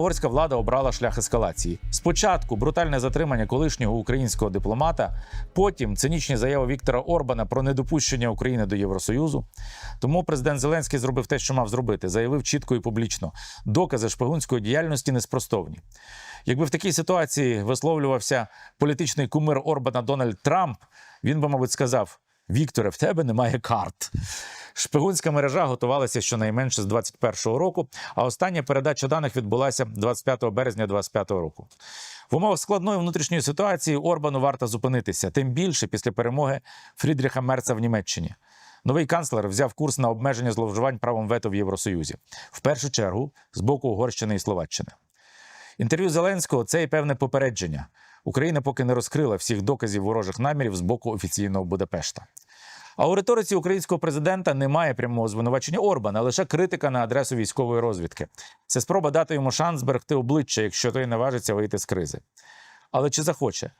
Угорська влада обрала шлях ескалації. Спочатку брутальне затримання колишнього українського дипломата, потім цинічні заяви Віктора Орбана про недопущення України до Євросоюзу. Тому президент Зеленський зробив те, що мав зробити, заявив чітко і публічно: докази шпигунської діяльності неспростовні. Якби в такій ситуації висловлювався політичний кумир Орбана Дональд Трамп, він би, мабуть, сказав: Вікторе, в тебе немає карт. Шпигунська мережа готувалася щонайменше з 21-го року, а остання передача даних відбулася 25 березня 25-го року. В умовах складної внутрішньої ситуації Орбану варто зупинитися, тим більше після перемоги Фрідріха Мерца в Німеччині. Новий канцлер взяв курс на обмеження зловживань правом вето в Євросоюзі, в першу чергу з боку Угорщини і Словаччини. Інтерв'ю Зеленського це і певне попередження. Україна поки не розкрила всіх доказів ворожих намірів з боку офіційного Будапешта. А у риториці українського президента немає прямого звинувачення Орбана, лише критика на адресу військової розвідки. Це спроба дати йому шанс зберегти обличчя, якщо той наважиться вийти з кризи. Але чи захоче?